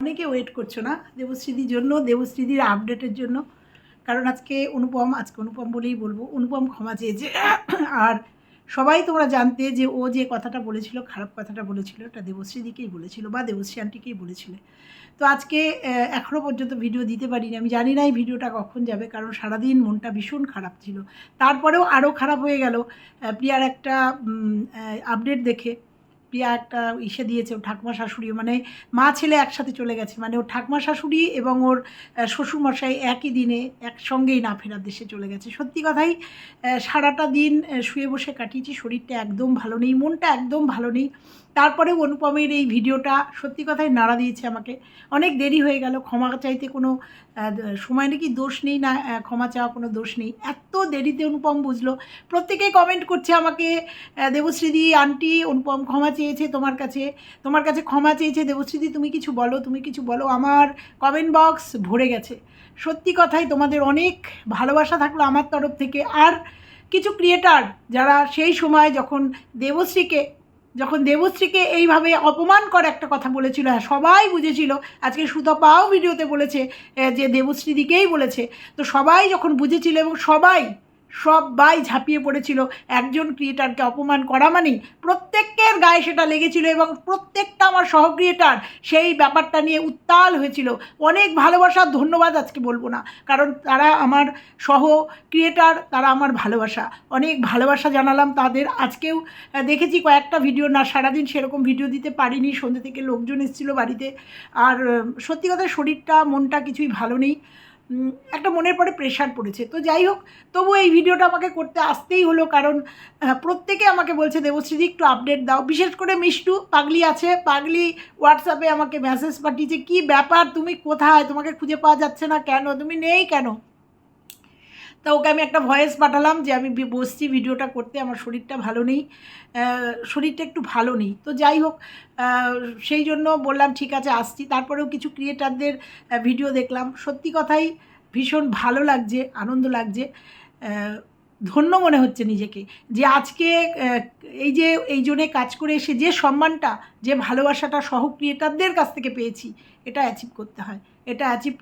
অনেকে ওয়েট করছ না দেবশ্রীদির জন্য দেবশ্রীদির আপডেটের জন্য। কারণ আজকে অনুপম আজকে অনুপম বলেই বলব অনুপম ক্ষমা চেয়েছে। আর সবাই তোমরা জানতে যে ও যে কথাটা বলেছিল খারাপ কথাটা বলেছিল এটা দেবশ্রীদিকেই বলেছিল বা দেবশ্রী আন্টিকেই বলেছিল। তো আজকে আহ, এখনও পর্যন্ত ভিডিও দিতে পারিনি। আমি জানি না এই ভিডিওটা কখন যাবে কারণ সারাদিন মনটা ভীষণ খারাপ ছিল। তারপরেও আরও খারাপ হয়ে গেল। প্রিয়ার একটা আপডেট দেখে। প্রিয়া একটা ইসে দিয়েছে ওর ঠাকুমা শাশুড়ি। মানে মা ছেলে একসাথে চলে গেছে। মানে ওর ঠাকুমা শাশুড়ি এবং ওর শ্বশুরমশাই একই দিনে একসঙ্গেই না ফেরার দেশে চলে গেছে। সত্যি কথাই সারাটা দিন শুয়ে বসে কাটিয়েছি। শরীরটা একদম ভালো নেই, মনটা একদম ভালো নেই। তারপরে অনুপমের এই ভিডিওটা সত্যি কথাই নাড়া দিয়েছে আমাকে। অনেক দেরি হয়ে গেল, ক্ষমা চাইতে কোনো সময় নাকি দোষ নেই না ক্ষমা চাওয়া কোনো দোষ নেই। এত দেরিতে অনুপম বুঝলো। প্রত্যেকেই কমেন্ট করছে আমাকে দেবশ্রীদি, আন্টি, অনুপম ক্ষমা চেয়েছে তোমার কাছে। তোমার কাছে ক্ষমা চেয়েছে দেবশ্রীদি, তুমি কিছু বলো, তুমি কিছু বলো। আমার কমেন্ট বক্স ভরে গেছে। সত্যি কথাই তোমাদের অনেক ভালোবাসা থাকল আমার তরফ থেকে। আর কিছু ক্রিয়েটার যারা সেই সময় যখন দেবশ্রীকে যখন দেবশ্রীকে এইভাবে অপমান করে একটা কথা বলেছিল হ্যাঁ সবাই বুঝেছিল, আজকে সুতপাও ভিডিওতে বলেছে যে দেবশ্রী দিকেই বলেছে, তো সবাই যখন বুঝেছিল এবং সবাই সবাই ঝাঁপিয়ে পড়েছিল। একজন ক্রিয়েটারকে অপমান করা মানেই প্রত্যেকের গায়ে সেটা লেগেছিল এবং প্রত্যেকটা আমার সহ ক্রিয়েটার সেই ব্যাপারটা নিয়ে উত্তাল হয়েছিল। অনেক ভালোবাসা, ধন্যবাদ আজকে বলব না। কারণ তারা আমার সহ ক্রিয়েটার তারা আমার ভালোবাসা। অনেক ভালোবাসা জানালাম তাদের। আজকেও দেখেছি কয়েকটা ভিডিও। না, সারাদিন সেরকম ভিডিও দিতে পারিনি। সন্ধ্যে থেকে লোকজন এসেছিল বাড়িতে। আর সত্যি কথা শরীরটা, মনটা কিছুই ভালো নেই। একটা মনের পরে প্রেশার পড়েছে। তো যাই হোক তবু এই ভিডিওটা আমাকে করতে আসতেই হলো কারণ প্রত্যেকে আমাকে বলছে দেবশ্রীজি একটু আপডেট দাও। বিশেষ করে মিষ্টু, পাগলি আছে। পাগলি হোয়াটসঅ্যাপে আমাকে মেসেজ পাঠিয়েছে, কি ব্যাপার? তুমি কোথায়? তোমাকে খুঁজে পাওয়া যাচ্ছে না কেন? তুমি নেই কেন? তা ওকে আমি একটা ভয়েস পাঠালাম যে আমি বসছি, ভিডিওটা করতে, আমার শরীরটা ভালো নেই। শরীরটা একটু ভালো নেই। তো যাই হোক সেই জন্য বললাম, ঠিক আছে, আসছি। তারপরেও কিছু ক্রিয়েটারদের ভিডিও দেখলাম। সত্যি কথাই ভীষণ ভালো লাগছে, আনন্দ লাগছে। ধন্য মনে হচ্ছে নিজেকে যে আজকে এই যে, এই জন্যে কাজ করে এসে যে সম্মানটা, যে ভালোবাসাটা সহ ক্রিয়েটারদের কাছ থেকে পেয়েছি, এটা অ্যাচিভ করতে হয়। এটা অ্যাচিভ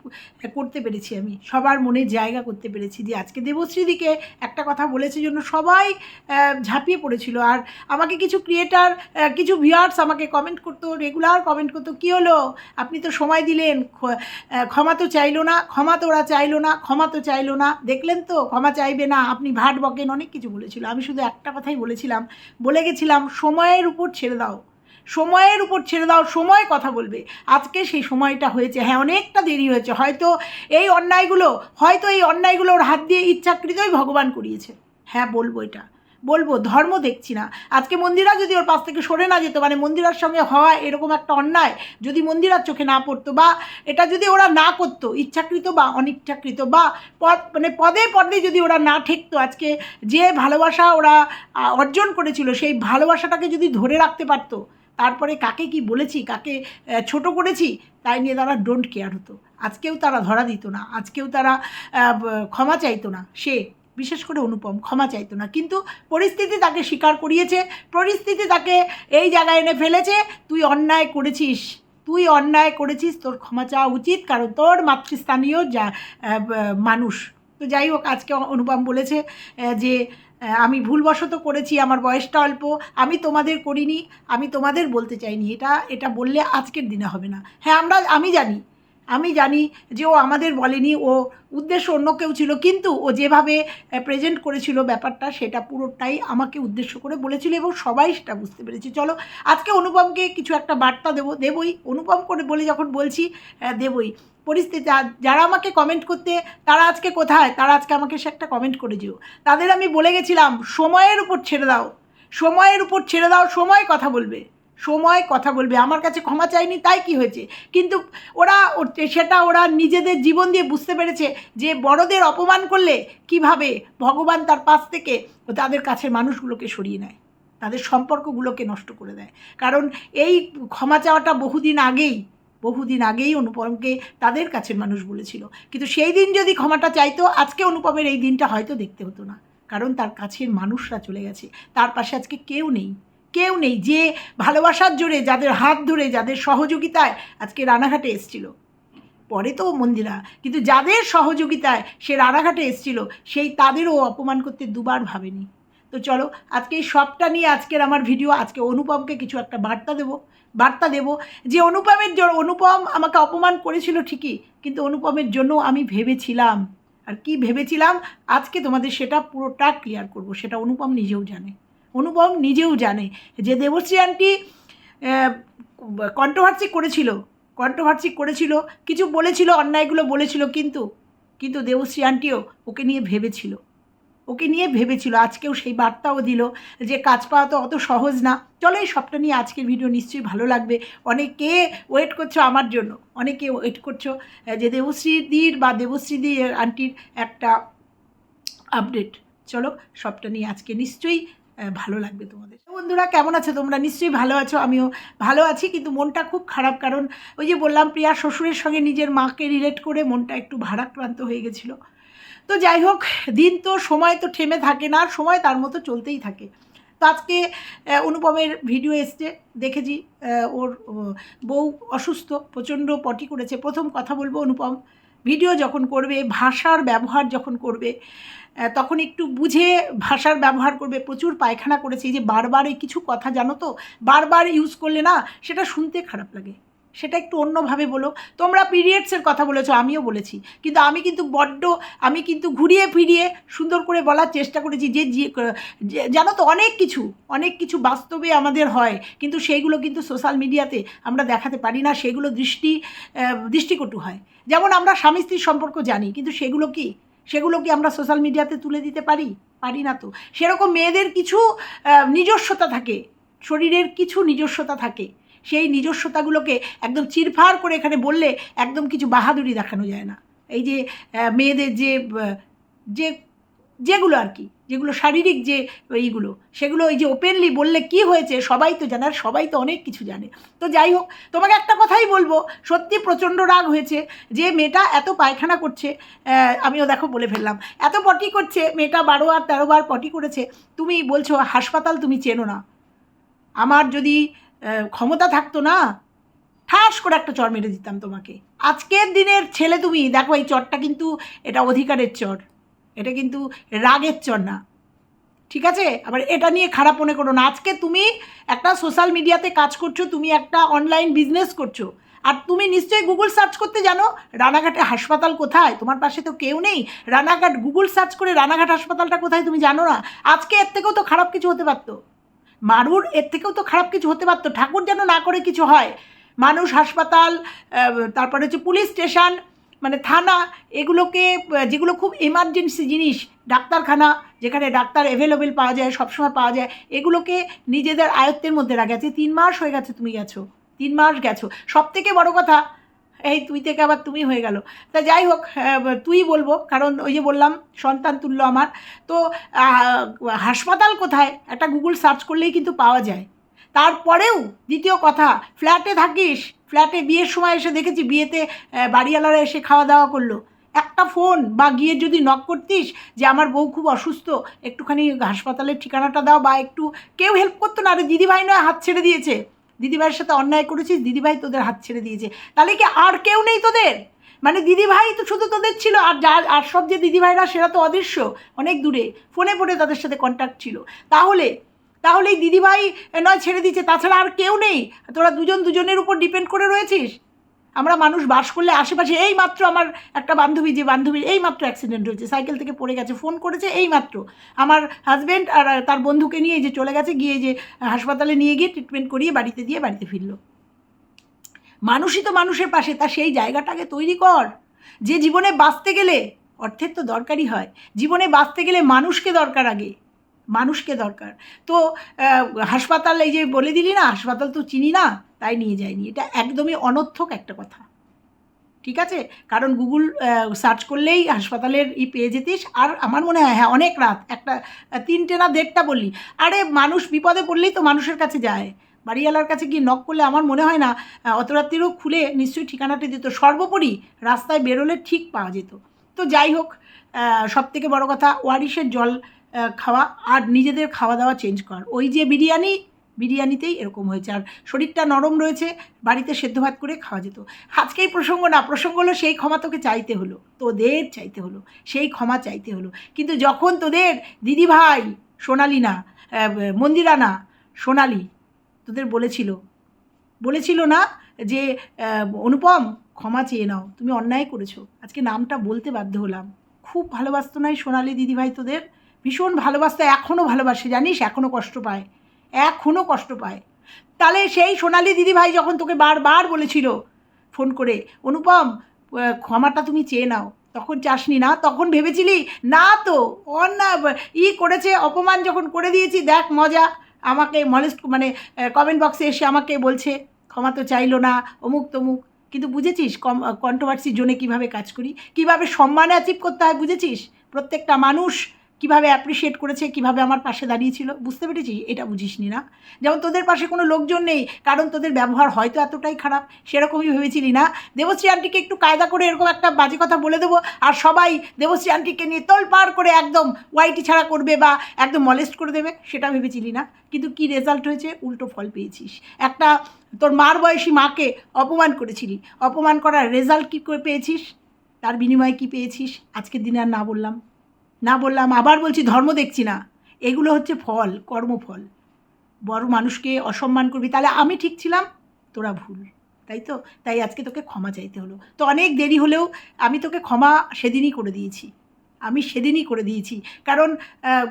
করতে পেরেছি আমি। সবার মনে জায়গা করতে পেরেছি যে আজকে দেবশ্রীদিকে একটা কথা বলেছে জন্য সবাই ঝাঁপিয়ে পড়েছিল। আর আমাকে কিছু ক্রিয়েটার কিছু ভিউয়ার্স আমাকে কমেন্ট করতো রেগুলার কমেন্ট করতো, কী হলো? আপনি তো সময় দিলেন ক্ষমা তো চাইলো না, ক্ষমা তো ওরা চাইলো না, ক্ষমা তো চাইলো না। দেখলেন তো, ক্ষমা চাইবে না, আপনি ভাট বকেন, অনেক কিছু বলেছিল। আমি শুধু একটা কথাই বলেছিলাম, বলে গেছিলাম, সময়ের উপর ছেড়ে দাও। সময়ের উপর ছেড়ে দাও, সময় কথা বলবে। আজকে সেই সময়টা হয়েছে। হ্যাঁ অনেকটা দেরি হয়েছে। হয়তো এই অন্যায়গুলো, হয়তো এই অন্যায়গুলোর হাত দিয়ে ইচ্ছাকৃতই ভগবান করিয়েছে। হ্যাঁ বলব এটা। বলব, ধর্ম দেখছি না। আজকে মন্দিরা যদি ওর পাশ থেকে সরে না যেত মানে মন্দিরার সঙ্গে হওয়া এরকম একটা অন্যায়, যদি মন্দিরার চোখে না পড়তো বা এটা যদি ওরা না করতো, ইচ্ছাকৃত বা অনিচ্ছাকৃত বা পদ মানে পদে পদে যদি ওরা না ঠেকতো, আজকে যে ভালোবাসা ওরা অর্জন করেছিল, সেই ভালোবাসাটাকে যদি ধরে রাখতে পারতো তারপরে কাকে কি বলেছি, কাকে ছোট করেছি, তাই নিয়ে তারা ডোন্ট কেয়ার হতো। আজকেও তারা ধরা দিত না, আজকেও তারা ক্ষমা চাইতো না। সে, বিশেষ করে অনুপম, ক্ষমা চাইতো না। কিন্তু পরিস্থিতি তাকে স্বীকার করিয়েছে, পরিস্থিতি তাকে এই জায়গায় এনে ফেলেছে, তুই অন্যায় করেছিস, তুই অন্যায় করেছিস, তোর ক্ষমা চাওয়া উচিত, কারণ তোর মাতৃস্থানীয় যা মানুষ। তো যাই হোক, আজকে অনুপম বলেছে যে আমি ভুলবশত করেছি, আমার বয়সটা অল্প, আমি তোমাদের করিনি, আমি তোমাদের বলতে চাইনি। এটা এটা বললে আজকের দিনে হবে না। হ্যাঁ আমরা, আমি জানি আমি জানি যে ও আমাদের বলেনি, ও উদ্দেশ্য অন্য কেউ ছিল, কিন্তু ও যেভাবে প্রেজেন্ট করেছিল ব্যাপারটা, সেটা পুরোটাই আমাকে উদ্দেশ্য করে বলেছিল এবং সবাই সেটা বুঝতে পেরেছে। চলো, আজকে অনুপমকে কিছু একটা বার্তা দেবো, দেবই, অনুপম করে বলে যখন বলছি দেবই। পরিস্থিতি যারা আমাকে কমেন্ট করতে, তারা আজকে কোথায়? তারা আজকে আমাকে সে একটা কমেন্ট করে যেও তাদের আমি বলে গেছিলাম, সময়ের উপর ছেড়ে দাও। সময়ের উপর ছেড়ে দাও, সময় কথা বলবে। সময় কথা বলবে। আমার কাছে ক্ষমা চাইনি, তাই কি হয়েছে? কিন্তু ওরা, ওর- সেটা ওরা নিজেদের জীবন দিয়ে বুঝতে পেরেছে যে বড়দের অপমান করলে কীভাবে ভগবান তার পাশ থেকে তাদের কাছের মানুষগুলোকে সরিয়ে নেয়। তাদের সম্পর্কগুলোকে নষ্ট করে দেয়। কারণ এই ক্ষমা চাওয়াটা বহুদিন আগেই বহুদিন আগেই অনুপমকে তাদের কাছের মানুষ বলেছিল। কিন্তু সেই দিন যদি ক্ষমাটা চাইতো, আজকে অনুপমের এই দিনটা হয়তো দেখতে হতো না। কারণ তার কাছের মানুষরা চলে গেছে। তার পাশে আজকে কেউ নেই। কেউ নেই যে ভালোবাসার জোরে, যাদের হাত ধরে, যাদের সহযোগিতায় আজকে রানাঘাটে এসছিল। পরে তো মন্দিরা, কিন্তু যাদের সহযোগিতায় সে রানাঘাটে এসছিল, সেই তাদেরও অপমান করতে দুবার ভাবেনি। তো চলো, আজকে এই সবটা নিয়ে আজকের আমার ভিডিও আজকে অনুপমকে কিছু একটা বার্তা দেবো, বার্তা দেব যে অনুপমের জন্য, অনুপম আমাকে অপমান করেছিল ঠিকই, কিন্তু অনুপমের জন্য আমি ভেবেছিলাম। আর কি ভেবেছিলাম? আজকে তোমাদের সেটা পুরোটা ক্লিয়ার করব, সেটা অনুপম নিজেও জানে। অনুপম নিজেও জানে যে দেবশ্রী আন্টি কন্ট্রোভার্সি করেছিল কন্ট্রোভার্সি করেছিল, কিছু বলেছিল, অন্যায়গুলো বলেছিল কিন্তু কিন্তু দেবশ্রী আন্টিও ওকে নিয়ে ভেবেছিল। ওকে নিয়ে ভেবেছিল, আজকেও সেই বার্তাও দিল যে কাজ পাওয়া তো অত সহজ না। চলো এই সবটা নিয়ে আজকের ভিডিও নিশ্চয়ই ভালো লাগবে। অনেকে ওয়েট করছ আমার জন্য, অনেকে ওয়েট করছ যে দেবশ্রীদির বা দেবশ্রীদি আন্টির একটা আপডেট চলো সবটা নিয়ে আজকে নিশ্চয়ই ভালো লাগবে তোমাদের। বন্ধুরা, কেমন আছো তোমরা? নিশ্চয়ই ভালো আছো, আমিও ভালো আছি, কিন্তু মনটা খুব খারাপ, কারণ ওই যে বললাম প্রিয়া শ্বশুরের সঙ্গে নিজের মাকে রিলেট করে মনটা একটু ভারাক্রান্ত হয়ে গেছিল। তো যাই হোক, দিন তো সময় তো থেমে থাকে না, আর সময় তার মতো চলতেই থাকে। তো আজকে অনুপমের ভিডিও এসছে, দেখেছি ওর বউ অসুস্থ, প্রচণ্ড পটি করেছে। প্রথম কথা বলব, অনুপম ভিডিও যখন করবে, ভাষার ব্যবহার যখন করবে তখন একটু বুঝে ভাষার ব্যবহার করবে। প্রচুর পায়খানা করেছে, এই যে বারবার এই কিছু কথা জানো তো? বারবার ইউজ করলে না, সেটা শুনতে খারাপ লাগে। সেটা একটু অন্যভাবে বলো। তোমরা পিরিয়ডসের কথা বলেছ, আমিও বলেছি। কিন্তু আমি কিন্তু বড্ড, আমি কিন্তু ঘুরিয়ে ফিরিয়ে সুন্দর করে বলার চেষ্টা করেছি যে জানো তো অনেক কিছু অনেক কিছু বাস্তবে আমাদের হয়, কিন্তু সেইগুলো কিন্তু সোশ্যাল মিডিয়াতে আমরা দেখাতে পারি না, সেগুলো দৃষ্টি দৃষ্টিকটু হয়। যেমন আমরা স্বামী স্ত্রীর সম্পর্ক জানি, কিন্তু সেগুলো কি? সেগুলো কি আমরা সোশ্যাল মিডিয়াতে তুলে দিতে পারি? পারি না তো। সেরকম মেয়েদের কিছু নিজস্বতা থাকে, শরীরের কিছু নিজস্বতা থাকে। সেই নিজস্বতাগুলোকে একদম চিরফার করে এখানে বললে একদম কিছু বাহাদুরি দেখানো যায় না। এই যে মেয়েদের যে যে, যেগুলো আর কি, যেগুলো শারীরিক যে, এইগুলো, সেগুলো এই যে ওপেনলি বললে কি হয়েছে সবাই তো জানে, আর সবাই তো অনেক কিছু জানে। তো যাই হোক, তোমাকে একটা কথাই বলব, সত্যি প্রচণ্ড রাগ হয়েছে যে মেয়েটা এত পায়খানা করছে আমিও দেখো বলে ফেললাম, এত পটি করছে, মেয়েটা বারো আর তেরো বার পটি করেছে, তুমি বলছো হাসপাতাল তুমি চেনো না। আমার যদি ক্ষমতা থাকতো না। ঠাস করে একটা চর মেরে দিতাম তোমাকে। আজকের দিনের ছেলে তুমি, দেখো এই চরটা কিন্তু এটা অধিকারের চর। এটা কিন্তু রাগের চর না। ঠিক আছে? আবার এটা নিয়ে খারাপ মনে করো না। আজকে তুমি একটা সোশ্যাল মিডিয়াতে কাজ করছ, তুমি একটা অনলাইন বিজনেস করছ। আর তুমি নিশ্চয়ই গুগল সার্চ করতে জানো, রানাঘাটে হাসপাতাল কোথায়? তোমার পাশে তো কেউ নেই। রানাঘাট গুগল সার্চ করে রানাঘাট হাসপাতালটা কোথায় তুমি জানো না? আজকে এর থেকেও তো খারাপ কিছু হতে পারতো। মারুর এর থেকেও তো খারাপ কিছু হতে পারতো। ঠাকুর যেন না করে কিছু হয়। মানুষ হাসপাতাল তারপরে হচ্ছে পুলিশ স্টেশন মানে থানা, এগুলোকে যেগুলো খুব এমার্জেন্সি জিনিস, ডাক্তারখানা, যেখানে ডাক্তার অ্যাভেলেবেল পাওয়া যায়, সবসময় পাওয়া যায়, এগুলোকে নিজেদের আয়ত্তের মধ্যে রাখা। আছে তিন মাস হয়ে গেছে তুমি গেছো। তিন মাস গেছো। সব থেকে বড় কথা এই তুই থেকে আবার তুমি হয়ে গেল। তা যাই হোক তুই বলব, কারণ ওই যে বললাম, সন্তান তুল্য আমার। তো হাসপাতাল কোথায়? একটা গুগল সার্চ করলেই কিন্তু পাওয়া যায়। তারপরেও দ্বিতীয় কথা ফ্ল্যাটে থাকিস ফ্ল্যাটে বিয়ের সময় এসে দেখেছি বিয়েতে বাড়িওয়ালারা এসে খাওয়া দাওয়া করল। একটা ফোন বা গিয়ে যদি নক করতিস যে আমার বউ খুব অসুস্থ, একটুখানি হাসপাতালের ঠিকানাটা দাও বা একটু কেউ হেল্প করতো না। আরে দিদিভাই নয়, হাত ছেড়ে দিয়েছে। দিদিভাইয়ের সাথে অন্যায় করেছিস, দিদিভাই তোদের হাত ছেড়ে দিয়েছে। তাহলে কি আর কেউ নেই তোদের? মানে দিদিভাই তো শুধু তোদের ছিল, আর যা আর সব যে দিদিভাইরা সেটা তো অদৃশ্য, অনেক দূরে। ফোনে ফোনে তাদের সাথে কন্ট্যাক্ট ছিল। তাহলে তাহলে এই দিদিভাই নয় ছেড়ে দিচ্ছে তাছাড়া আর কেউ নেই? তোরা দুজন দুজনের উপর ডিপেন্ড করে রয়েছিস? আমরা মানুষ বাস করলে আশেপাশে এই মাত্র আমার একটা বান্ধবী, যে বান্ধবীর এই মাত্র অ্যাক্সিডেন্ট হয়েছে, সাইকেল থেকে পড়ে গেছে, ফোন করেছে এই মাত্র আমার হাজব্যান্ড আর তার বন্ধুকে নিয়ে যে চলে গেছে, গিয়ে যে হাসপাতালে নিয়ে গিয়ে ট্রিটমেন্ট করিয়ে বাড়িতে দিয়ে বাড়িতে ফিরলো। মানুষই তো মানুষের পাশে, তা সেই জায়গাটাকে তৈরি কর। যে জীবনে বাঁচতে গেলে অর্থের তো দরকারই হয়। জীবনে বাঁচতে গেলে মানুষকে দরকার আগে। মানুষকে দরকার। তো হাসপাতাল এই যে বলে দিলি না, হাসপাতাল তো চিনি না, তাই নিয়ে যায়নি। এটা একদমই অনর্থক একটা কথা। ঠিক আছে? কারণ গুগল সার্চ করলেই হাসপাতালের ই পেয়ে যেতিস। আর আমার মনে হয় হ্যাঁ অনেক রাত, একটা, তিনটে না দেড়টা বললি। আরে, মানুষ বিপদে পড়লেই তো মানুষের কাছে যায়। বাড়িওয়ালার কাছে গিয়ে নক করলে আমার মনে হয় না অত রাত্রিরও খুলে নিশ্চয়ই ঠিকানাটা দিত। সর্বোপরি রাস্তায় বেরোলে ঠিক পাওয়া যেত। তো যাই হোক সব থেকে বড় কথা, ওয়ারিশের জল খাওয়া আর নিজেদের খাওয়া দাওয়া চেঞ্জ কর ওই যে বিরিয়ানি, বিরিয়ানিতেই এরকম হয়েছে। আর শরীরটা নরম রয়েছে, বাড়িতে সেদ্ধ ভাত করে খাওয়া যেত। আজকেই প্রসঙ্গ না, প্রসঙ্গ হলো সেই ক্ষমা তোকে চাইতে হলো, তোদের চাইতে হলো, সেই ক্ষমা চাইতে হলো। কিন্তু যখন তোদের দিদিভাই সোনালি না মন্দিরা না, সোনালি তোদের বলেছিল বলেছিল না যে অনুপম ক্ষমা চেয়ে নাও, তুমি অন্যায় করেছ। আজকে নামটা বলতে বাধ্য হলাম। খুব ভালোবাসতো না এই সোনালি দিদিভাই তোদের? ভীষণ ভালোবাসতো এখনও ভালোবাসে, জানিস? এখনও কষ্ট পায়। এখনও কষ্ট পায়। তাহলে সেই সোনালি দিদিভাই যখন তোকে বারবার বলেছিল, ফোন করে, অনুপম ক্ষমাটা তুমি চেয়ে নাও। তখন চাসনি, না, তখন ভেবেছিলি, না তো অন্যায় ই করেছে, অপমান যখন করে দিয়েছি, দেখ মজা, আমাকে মলেস্ট মানে কমেন্ট বক্সে এসে আমাকে বলছে, ক্ষমা তো চাইলো না, অমুক তমুক। কিন্তু বুঝেছিস, কম কন্ট্রোভার্সি জোনে কীভাবে কাজ করি? কীভাবে সম্মান অ্যাচিভ করতে হয়, বুঝেছিস? প্রত্যেকটা মানুষ কীভাবে অ্যাপ্রিসিয়েট করেছে, কীভাবে আমার পাশে দাঁড়িয়েছিল, বুঝতে পেরেছিস? এটা বুঝিসনি না। যেমন তোদের পাশে কোনো লোকজন নেই, কারণ তোদের ব্যবহার হয়তো এতটাই খারাপ, সেরকমই ভেবেছিলি না? দেবশ্রী আন্টিকে একটু কায়দা করে এরকম একটা বাজে কথা বলে দেবো, আর সবাই দেবশ্রী আন্টিকে নিয়ে তোল পার করে একদম ওয়াইটি ছাড়া করবে বা একদম মলেস্ট করে দেবে, সেটা ভেবেছিলি না? কিন্তু কি রেজাল্ট হয়েছে? উল্টো ফল পেয়েছিস। একটা তোর মার বয়সী মাকে অপমান করেছিলি। অপমান করার রেজাল্ট কী করে পেয়েছিস? তার বিনিময়ে কী পেয়েছিস? আজকের দিনে আর না বললাম। না বললাম, আবার বলছি ধর্ম দেখছি না। এগুলো হচ্ছে ফল, কর্মফল। বড় মানুষকে অসম্মান করবি, তাহলে আমি ঠিক ছিলাম, তোরা ভুল, তাই তো? তাই আজকে তোকে ক্ষমা চাইতে হলো। তো অনেক দেরি হলেও আমি তোকে ক্ষমা সেদিনই করে দিয়েছি। আমি সেদিনই করে দিয়েছি। কারণ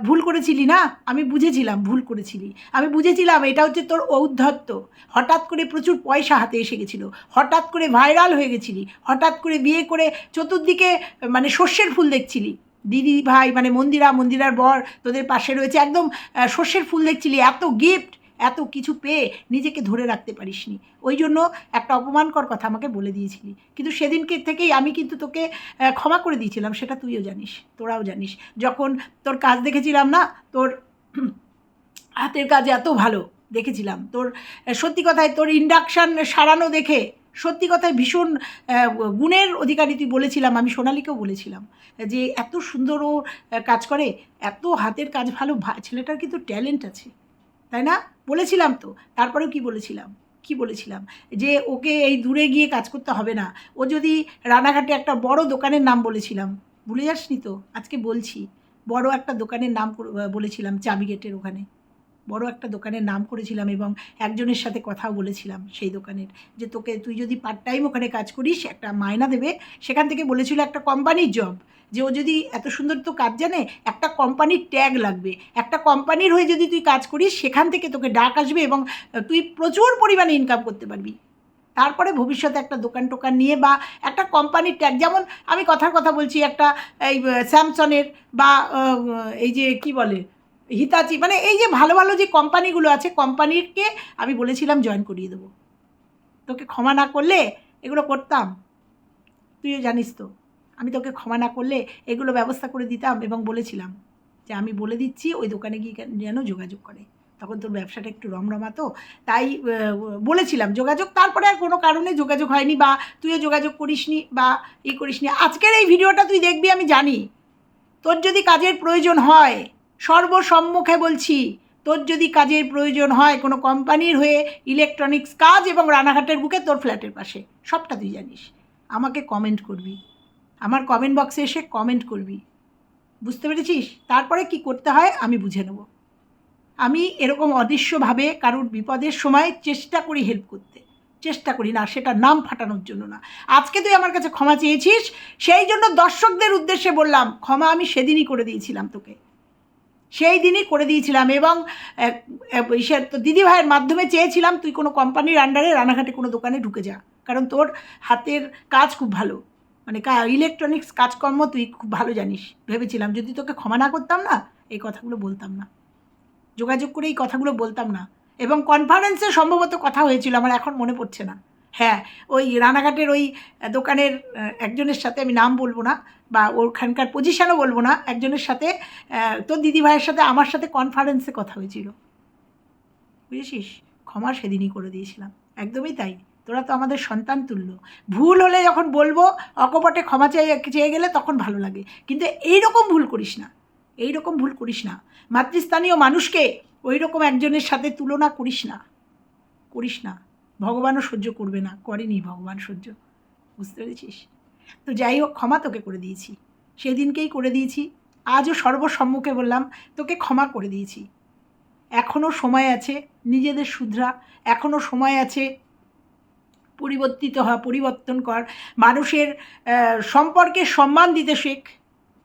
ভুল করেছিলি না? আমি বুঝেছিলাম ভুল করেছিলি। আমি বুঝেছিলাম এটা হচ্ছে তোর ঔদ্ধত্য। হঠাৎ করে প্রচুর পয়সা হাতে এসে গেছিল। হঠাৎ করে ভাইরাল হয়ে গেছিলি। হঠাৎ করে বিয়ে করে চতুর্দিকে মানে শস্যের ফুল দেখছিলি। দিদি ভাই মানে মন্দিরা, মন্দিরার বর তোদের পাশে রয়েছে। একদম শস্যের ফুল দেখছিলি এত গিফট এত কিছু পেয়ে নিজেকে ধরে রাখতে পারিসনি। ওই জন্য একটা অপমানকর কথা আমাকে বলে দিয়েছিলি। কিন্তু সেদিনকে থেকেই আমি কিন্তু তোকে ক্ষমা করে দিয়েছিলাম, সেটা তুইও জানিস, তোরাও জানিস। যখন তোর কাজ দেখেছিলাম না, তোর হাতের কাজ এত ভালো দেখেছিলাম। তোর সত্যি কথায় তোর ইন্ডাকশান সারানো দেখে সত্যি কথায় ভীষণ গুণের অধিকারী তুই বলেছিলাম, আমি সোনালিকেও বলেছিলাম, যে এত সুন্দর ও কাজ করে, এত হাতের কাজ ভালো ছেলেটার কিন্তু ট্যালেন্ট আছে, তাই না? বলেছিলাম তো, তারপরেও কি বলেছিলাম? কি বলেছিলাম? যে ওকে এই দূরে গিয়ে কাজ করতে হবে না, ও যদি রানাঘাটে একটা বড় দোকানের নাম বলেছিলাম, ভুলে যাসনি তো? আজকে বলছি, বড় একটা দোকানের নাম বলেছিলাম, চাবি গেটের ওখানে। বড় একটা দোকানের নাম করেছিলাম এবং একজনের সাথে কথাও বলেছিলাম সেই দোকানের যে তোকে, তুই যদি পার্ট টাইম ওখানে কাজ করিস, একটা মায়না দেবে। সেখান থেকে বলেছিল একটা কোম্পানির জব যে ও যদি এত সুন্দর তো কাজ জানে, একটা কোম্পানির ট্যাগ লাগবে। একটা কোম্পানির হয়ে যদি তুই কাজ করিস, সেখান থেকে তোকে ডাক আসবে এবং তুই প্রচুর পরিমাণে ইনকাম করতে পারবি। তারপরে ভবিষ্যতে একটা দোকান টোকান নিয়ে বা একটা কোম্পানির ট্যাগ যেমন আমি কথার কথা বলছি, একটা এই স্যামসনের বা এই যে কি বলে? হিতাচি মানে এই যে ভালো ভালো যে কোম্পানিগুলো আছে, কোম্পানিরকে আমি বলেছিলাম জয়েন করিয়ে দেবো। তোকে ক্ষমা না করলে এগুলো করতাম। তুইও জানিস তো, আমি তোকে ক্ষমা না করলে এগুলো ব্যবস্থা করে দিতাম এবং বলেছিলাম যে আমি বলে দিচ্ছি, ওই দোকানে গিয়ে যেন যোগাযোগ করে। তখন তোর ব্যবসাটা একটু রমরমাতো, তাই বলেছিলাম। যোগাযোগ তারপরে আর কোনো কারণে যোগাযোগ হয়নি বা তুইও যোগাযোগ করিসনি বা ই করিসনি। আজকের এই ভিডিওটা তুই দেখবি, আমি জানি। তোর যদি কাজের প্রয়োজন হয় সর্বসম্মুখে বলছি, তোর যদি কাজের প্রয়োজন হয়, কোনো কোম্পানির হয়ে ইলেকট্রনিক্স কাজ এবং রানাঘাটের বুকে তোর ফ্ল্যাটের পাশে, সবটা তুই জানিস। আমাকে কমেন্ট করবি। আমার কমেন্ট বক্সে এসে কমেন্ট করবি। বুঝতে পেরেছিস? তারপরে কি করতে হয়, আমি বুঝে নেব। আমি এরকম অদৃশ্যভাবে কারোর বিপদের সময় চেষ্টা করি হেল্প করতে। চেষ্টা করি না, সেটা নাম ফাটানোর জন্য না। আজকে তুই আমার কাছে ক্ষমা চেয়েছিস, সেই জন্য দর্শকদের উদ্দেশ্যে বললাম, ক্ষমা আমি সেদিনই করে দিয়েছিলাম তোকে। সেই দিনই করে দিয়েছিলাম এবং তো দিদিভাইয়ের মাধ্যমে চেয়েছিলাম, তুই কোনো কোম্পানির আন্ডারে রানাঘাটে কোনো দোকানে ঢুকে যা। কারণ তোর হাতের কাজ খুব ভালো। মানে ইলেকট্রনিক্স কাজকর্ম তুই খুব ভালো জানিস। ভেবেছিলাম যদি তোকে ক্ষমা না করতাম না, এই কথাগুলো বলতাম না। যোগাযোগ করে এই কথাগুলো বলতাম না। এবং কনফারেন্সে সম্ভবত কথা হয়েছিল, আমার এখন মনে পড়ছে না। হ্যাঁ ওই রানাঘাটের ওই দোকানের একজনের সাথে আমি নাম বলব না বা ওখানকার পজিশনও বলব না, একজনের সাথে তোর দিদিভাইয়ের সাথে আমার সাথে কনফারেন্সে কথা হয়েছিল। বুঝেছিস? ক্ষমা সেদিনই করে দিয়েছিলাম। একদমই তাই। তোরা তো আমাদের সন্তান তুল্য। ভুল হলে যখন বলব, অকপটে ক্ষমা চেয়ে চেয়ে গেলে তখন ভালো লাগে। কিন্তু এই রকম ভুল করিস না। এই রকম ভুল করিস না। মাতৃস্থানীয় মানুষকে ওই রকম একজনের সাথে তুলনা করিস না। করিস না। ভগবানও সহ্য করবে না, করেনি ভগবান সহ্য। বুঝতে পেরেছিস? তো যাই হোক, ক্ষমা তোকে করে দিয়েছি। সেদিনকেই করে দিয়েছি। আজও সর্বসম্মুখে বললাম, তোকে ক্ষমা করে দিয়েছি। এখনও সময় আছে নিজেদের শুধরা, এখনও সময় আছে পরিবর্তিত হওয়া, পরিবর্তন কর। মানুষের সম্পর্কে সম্মান দিতে শেখ,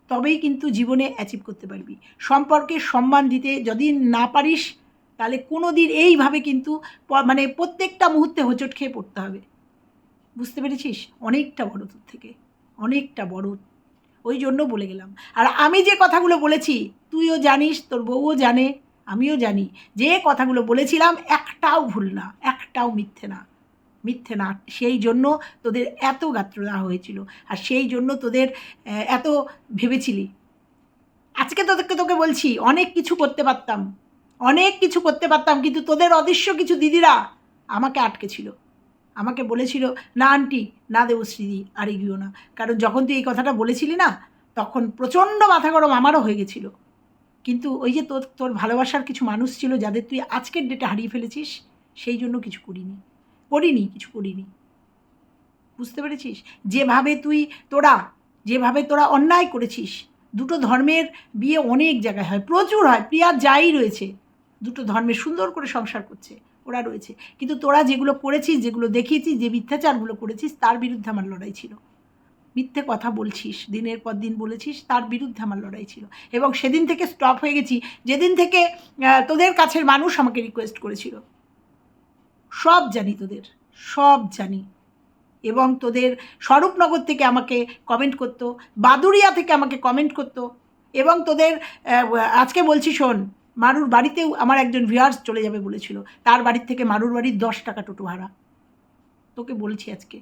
তবেই কিন্তু জীবনে অ্যাচিভ করতে পারবি। সম্পর্কে সম্মান দিতে যদি না পারিস তাহলে কোনো দিন এইভাবে কিন্তু মানে প্রত্যেকটা মুহূর্তে হোঁচট খেয়ে পড়তে হবে। বুঝতে পেরেছিস? অনেকটা বড় তোর থেকে। অনেকটা বড়। ওই জন্য বলে গেলাম। আর আমি যে কথাগুলো বলেছি, তুইও জানিস, তোর বউও জানে, আমিও জানি, যে কথাগুলো বলেছিলাম একটাও ভুল না, একটাও মিথ্যে না। মিথ্যে না, সেই জন্য তোদের এত গাত্র দেওয়া হয়েছিল। আর সেই জন্য তোদের এত ভেবেছিলি। আজকে তোদেরকে তোকে বলছি, অনেক কিছু করতে পারতাম। অনেক কিছু করতে পারতাম, কিন্তু তোদের অদৃশ্য কিছু দিদিরা আমাকে আটকে ছিল আমাকে বলেছিল, না আন্টি, না দেবো স্মৃতি আর এগিয়েও না। কারণ যখন তুই এই কথাটা বলেছিলি না, তখন প্রচণ্ড মাথা গরম আমারও হয়ে গেছিল। কিন্তু ওই যে তোর তোর ভালোবাসার কিছু মানুষ ছিল যাদের তুই আজকের ডেটে হারিয়ে ফেলেছিস, সেই জন্য কিছু করিনি। করিনি, কিছু করিনি। বুঝতে পেরেছিস? যেভাবে তুই তোরা, যেভাবে তোরা অন্যায় করেছিস, দুটো ধর্মের বিয়ে অনেক জায়গায় হয়, প্রচুর হয়, প্রিয়া যাই রয়েছে। দুটো ধর্মের সুন্দর করে সংসার করছে, ওরা রয়েছে। কিন্তু তোরা যেগুলো করেছিস, যেগুলো দেখিয়েছিস, যে মিথ্যাচারগুলো করেছিস, তার বিরুদ্ধে আমার লড়াই ছিল। মিথ্যে কথা বলছিস, দিনের পর দিন বলেছিস, তার বিরুদ্ধে আমার লড়াই ছিল। এবং সেদিন থেকে স্টপ হয়ে গেছি, যেদিন থেকে তোদের কাছের মানুষ আমাকে রিকোয়েস্ট করেছিল। সব জানি তোদের, সব জানি। এবং তোদের স্বরূপনগর থেকে আমাকে কমেন্ট করতো বাদুরিয়া থেকে আমাকে কমেন্ট করতো। এবং তোদের আজকে বলছি শোন মারুর বাড়িতেও আমার একজন ভিউয়ার্স চলে যাবে বলেছিল। তার বাড়ির থেকে মারুর বাড়ির দশ টাকা টোটো ভাড়া তোকে বলছি আজকে।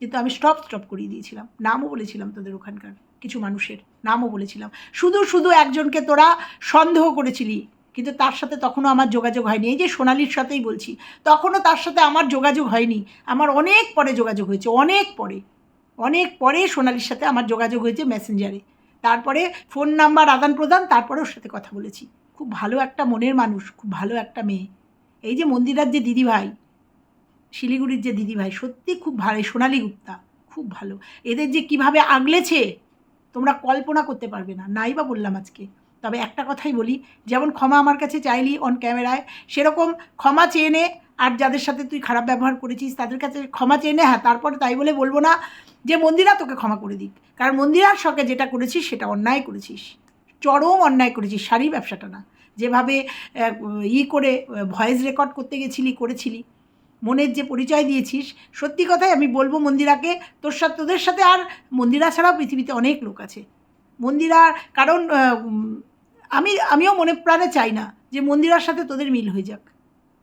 কিন্তু আমি স্টপ স্টপ করিয়ে দিয়েছিলাম। নামও বলেছিলাম তোদের ওখানকার কিছু মানুষের। নামও বলেছিলাম। শুধু শুধু একজনকে তোরা সন্দেহ করেছিলি। কিন্তু তার সাথে তখনও আমার যোগাযোগ হয়নি। এই যে সোনালির সাথেই বলছি, তখনও তার সাথে আমার যোগাযোগ হয়নি। আমার অনেক পরে যোগাযোগ হয়েছে, অনেক পরে। অনেক পরে সোনালির সাথে আমার যোগাযোগ হয়েছে মেসেঞ্জারে তারপরে ফোন নাম্বার আদান প্রদান তারপরে ওর সাথে কথা বলেছি। খুব ভালো একটা মনের মানুষ, খুব ভালো একটা মেয়ে। এই যে মন্দিরার যে দিদিভাই, শিলিগুড়ির যে দিদিভাই সত্যি খুব ভালো সোনালি গুপ্তা, খুব ভালো। এদের যে কীভাবে আগলেছে, তোমরা কল্পনা করতে পারবে না, নাই বা বললাম আজকে। তবে একটা কথাই বলি, যেমন ক্ষমা আমার কাছে চাইলি অন ক্যামেরায় সেরকম ক্ষমা চেয়ে নে, আর যাদের সাথে তুই খারাপ ব্যবহার করেছিস, তাদের কাছে ক্ষমা চেয়ে হ্যাঁ তারপরে তাই বলে বলব না যে মন্দিরা তোকে ক্ষমা করে দিক। কারণ মন্দিরার সঙ্গে যেটা করেছিস, সেটা অন্যায় করেছিস। চরম অন্যায় করেছিস শাড়ি ব্যবসাটা না। যেভাবে ই করে, ভয়েস রেকর্ড করতে গেছিলি, করেছিলি। মনের যে পরিচয় দিয়েছিস, সত্যি কথাই আমি বলব মন্দিরাকে, তোর সাথে, তোদের সাথে আর মন্দিরা ছাড়াও পৃথিবীতে অনেক লোক আছে। মন্দিরা, কারণ আমি, আমিও মনে প্রাণে চাই না যে মন্দিরার সাথে তোদের মিল হয়ে যাক।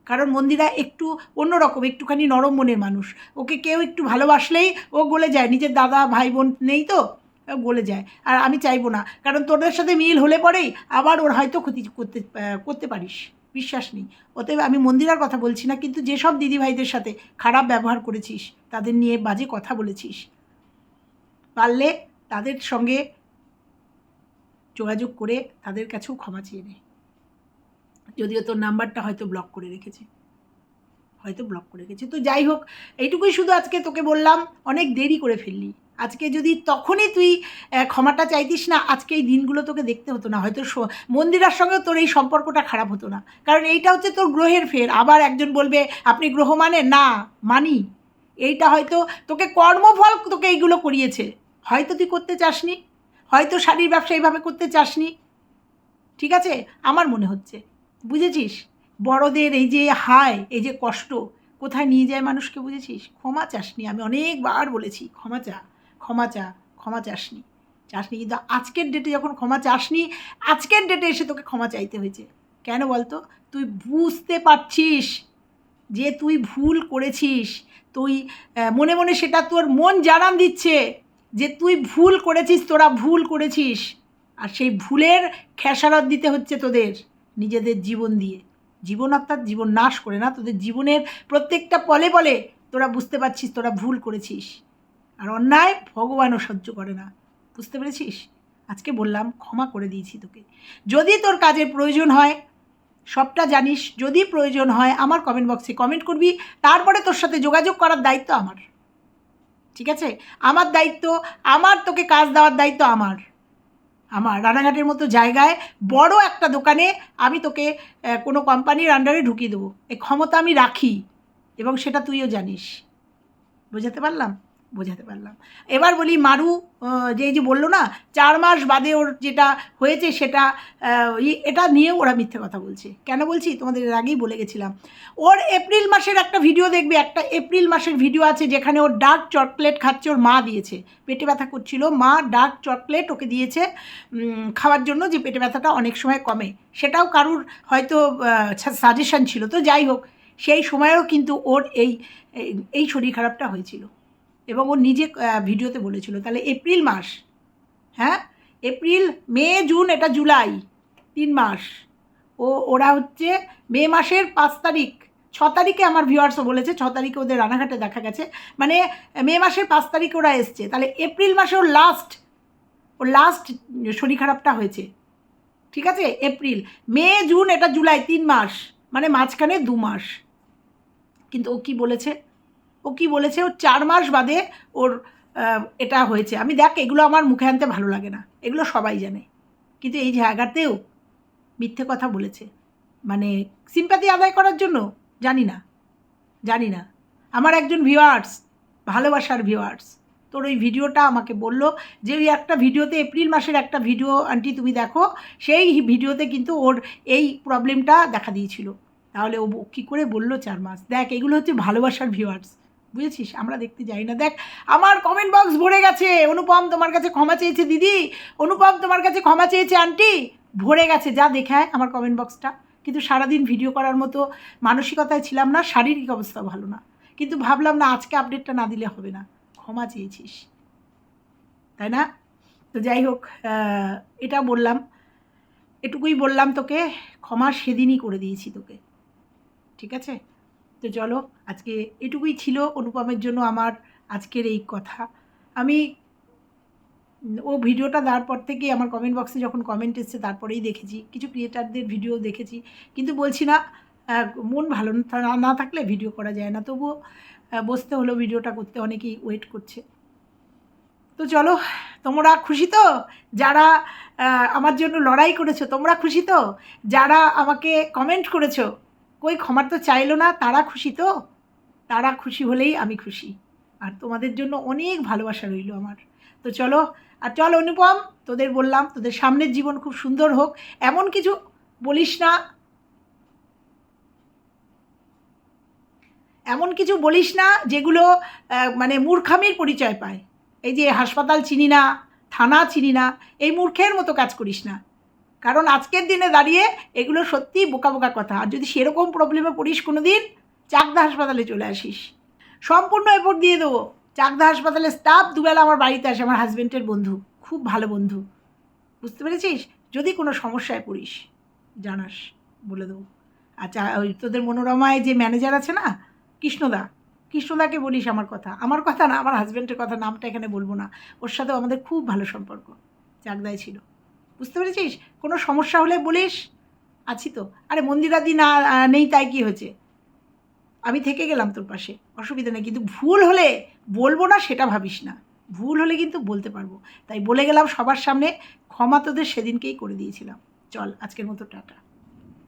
কারণ মন্দিরা একটু অন্যরকম, একটুখানি নরম মনের মানুষ। ওকে কেউ একটু ভালোবাসলেই ও গলে যায়। নিজের দাদা, ভাই, বোন নেই তো? গলে যায়। আর আমি চাইব না। কারণ তোদের সাথে মিল হলে পরেই আবার ওর হয়তো ক্ষতি করতে করতে পারিস। বিশ্বাস নেই। অতএব আমি মন্দিরার কথা বলছি না, কিন্তু যেসব দিদিভাইদের সাথে খারাপ ব্যবহার করেছিস, তাদের নিয়ে বাজে কথা বলেছিস। পারলে তাদের সঙ্গে যোগাযোগ করে তাদের কাছেও ক্ষমা চেয়ে নে। যদিও তোর নাম্বারটা হয়তো ব্লক করে রেখেছে। হয়তো ব্লক করে রেখেছে। তো যাই হোক, এইটুকুই শুধু আজকে তোকে বললাম। অনেক দেরি করে ফেললি। আজকে যদি তখনই তুই ক্ষমাটা চাইতিস না, আজকে এই দিনগুলো তোকে দেখতে হতো না। হয়তো মন্দিরার সঙ্গে তোর এই সম্পর্কটা খারাপ হতো না। কারণ এইটা হচ্ছে তোর গ্রহের ফের। আবার একজন বলবে, আপনি গ্রহ মানে না, মানি। এইটা হয়তো তোকে কর্মফল তোকে এইগুলো করিয়েছে। হয়তো তুই করতে চাসনি, হয়তো শাড়ির ব্যবসা এইভাবে করতে চাসনি। ঠিক আছে? আমার মনে হচ্ছে। বুঝেছিস? বড়দের এই যে হায়, এই যে কষ্ট, কোথায় নিয়ে যায় মানুষকে বুঝেছিস? ক্ষমা চাসনি। আমি অনেকবার বলেছি, ক্ষমা চা। ক্ষমা চা, ক্ষমা চাসনি। চাসনি কিন্তু আজকের ডেটে যখন ক্ষমা চাসনি, আজকের ডেটে এসে তোকে ক্ষমা চাইতে হয়েছে। কেন বলতো? তুই বুঝতে পারছিস যে তুই ভুল করেছিস। তুই মনে মনে সেটা তোর মন জানান দিচ্ছে যে তুই ভুল করেছিস, তোরা ভুল করেছিস। আর সেই ভুলের খেসারত দিতে হচ্ছে তোদের নিজেদের জীবন দিয়ে। জীবন অর্থাৎ জীবন নাশ করে না, তোদের জীবনের প্রত্যেকটা পলে পলে তোরা বুঝতে পারছিস, তোরা ভুল করেছিস। আর অন্যায় ভগবানও সহ্য করে না। বুঝতে পেরেছিস? আজকে বললাম, ক্ষমা করে দিয়েছি তোকে। যদি তোর কাজের প্রয়োজন হয়, সবটা জানিস। যদি প্রয়োজন হয়, আমার কমেন্ট বক্সে কমেন্ট করবি। তারপরে তোর সাথে যোগাযোগ করার দায়িত্ব আমার। ঠিক আছে? আমার দায়িত্ব, আমার তোকে কাজ দেওয়ার দায়িত্ব আমার। আমার রানাঘাটের মতো জায়গায় বড় একটা দোকানে আমি তোকে কোনো কোম্পানির আন্ডারে ঢুকিয়ে দেবো। এই ক্ষমতা আমি রাখি, এবং সেটা তুইও জানিস। বোঝাতে পারলাম? বোঝাতে পারলাম। এবার বলি মারু যে যে বলল না, চার মাস বাদে ওর যেটা হয়েছে সেটা এটা নিয়েও ওরা মিথ্যে কথা বলছে। কেন বলছি? তোমাদের এর আগেই বলে গেছিলাম। ওর এপ্রিল মাসের একটা ভিডিও দেখবে, একটা এপ্রিল মাসের ভিডিও আছে যেখানে ওর ডার্ক চকলেট খাচ্ছে, ওর মা দিয়েছে। পেটে ব্যথা করছিল, মা ডার্ক চকলেট ওকে দিয়েছে খাওয়ার জন্য যে পেটে ব্যথাটা অনেক সময় কমে। সেটাও কারুর হয়তো সাজেশন ছিল। তো যাই হোক, সেই সময়েও কিন্তু ওর এই- এই শরীর খারাপটা হয়েছিল। এবং ও নিজে ভিডিওতে বলেছিল, তাহলে এপ্রিল মাস হ্যাঁ? এপ্রিল, মে, জুন, এটা জুলাই, তিন মাস। ও, ওরা হচ্ছে মে মাসের পাঁচ তারিখ, ছ তারিখে আমার ভিউয়ার্সও বলেছে, ছ তারিখে ওদের রানাঘাটে দেখা গেছে। মানে মে মাসের পাঁচ তারিখে ওরা এসছে, তাহলে এপ্রিল মাসে ওর লাস্ট ওর লাস্ট শরীর খারাপটা হয়েছে। ঠিক আছে? এপ্রিল, মে, জুন, এটা জুলাই, তিন মাস মানে মাঝখানে দু মাস। কিন্তু ও কি বলেছে? ও কি বলেছে? ও চার মাস বাদে ওর এটা হয়েছে। আমি দেখ, এগুলো আমার মুখে আনতে ভালো লাগে না। এগুলো সবাই জানে। কিন্তু এই জায়গাতেও মিথ্যে কথা বলেছে। মানে সিম্পাতি আদায় করার জন্য? জানি না। জানি না। আমার একজন ভিউয়ার্স ভালোবাসার ভিউয়ার্স তোর ওই ভিডিওটা আমাকে বলল যে, ওই একটা ভিডিওতে, এপ্রিল মাসের একটা ভিডিও আন্টি তুমি দেখো, সেই ভিডিওতে কিন্তু ওর এই প্রবলেমটা দেখা দিয়েছিল। তাহলে ও কী করে বলল চার মাস? দেখ, এগুলো হচ্ছে ভালোবাসার ভিউয়ার্স বুঝেছিস? আমরা দেখতে যাই না। দেখ, আমার কমেন্ট বক্স ভরে গেছে। অনুপম তোমার কাছে ক্ষমা চেয়েছে, দিদি। অনুপম তোমার কাছে ক্ষমা চেয়েছে, আন্টি। ভরে গেছে, যা দেখায় আমার কমেন্ট বক্সটা কিন্তু সারাদিন ভিডিও করার মতো মানসিকতায় ছিলাম না, শারীরিক অবস্থা ভালো না। কিন্তু ভাবলাম না, আজকে আপডেটটা না দিলে হবে না। ক্ষমা চেয়েছিস। তাই না? তো যাই হোক এটা বললাম। এটুকুই বললাম তোকে, ক্ষমা সেদিনই করে দিয়েছি তোকে। ঠিক আছে? তো চলো, আজকে এটুকুই ছিল অনুপমের জন্য আমার আজকের এই কথা। আমি, ও ভিডিওটা দেওয়ার পর থেকেই আমার কমেন্ট বক্সে যখন কমেন্ট এসছে, তারপরেই দেখেছি। কিছু ক্রিয়েটারদের ভিডিও দেখেছি। কিন্তু বলছি না মন ভালো না থাকলে ভিডিও করা যায় না। তবুও বসতে হলো ভিডিওটা করতে, অনেকেই ওয়েট করছে। তো চলো, তোমরা খুশি তো? যারা আমার জন্য লড়াই করেছ, তোমরা খুশি তো? যারা আমাকে কমেন্ট করেছ কই ক্ষমার তো চাইলো না, তারা খুশি তো? তারা খুশি হলেই আমি খুশি। আর তোমাদের জন্য অনেক ভালোবাসা রইল আমার। তো চলো, আর চল অনুপম, তোদের বললাম, তোদের সামনের জীবন খুব সুন্দর হোক। এমন কিছু বলিস না। এমন কিছু বলিস না যেগুলো মানে মূর্খামির পরিচয় পায়। এই যে হাসপাতাল চিনি না, থানা চিনি না, এই মূর্খের মতো কাজ করিস না। কারণ আজকের দিনে দাঁড়িয়ে এগুলো সত্যিই বোকা বোকা কথা। আর যদি সেরকম প্রবলেমে পড়িস কোনো দিন চাকদা হাসপাতালে চলে আসিস। সম্পূর্ণ এফোর্ট দিয়ে দেবো। চাকদা হাসপাতালের স্টাফ দুবেলা আমার বাড়িতে আসে, আমার হাজব্যান্ডের বন্ধু। খুব ভালো বন্ধু। বুঝতে পেরেছিস? যদি কোনো সমস্যায় পড়িস, জানাস, বলে দেবো। আচ্ছা ওই তোদের মনোরমায় যে ম্যানেজার আছে না, কৃষ্ণদা, কৃষ্ণদাকে বলিস আমার কথা। আমার কথা না, আমার হাজব্যান্ডের কথা নামটা এখানে বলব না। ওর সাথেও আমাদের খুব ভালো সম্পর্ক। চাকদায় ছিল। বুঝতে পেরেছিস? কোনো সমস্যা হলে বলিস। আছি তো। আরে মন্দিরাদি না নেই তাই কি হয়েছে? আমি থেকে গেলাম তোর পাশে। অসুবিধা নেই, কিন্তু ভুল হলে বলব না, সেটা ভাবিস না। ভুল হলে কিন্তু বলতে পারব। তাই বলে গেলাম সবার সামনে। ক্ষমা তোদের সেদিনকেই করে দিয়েছিলাম। চল, আজকের মতো টাটা।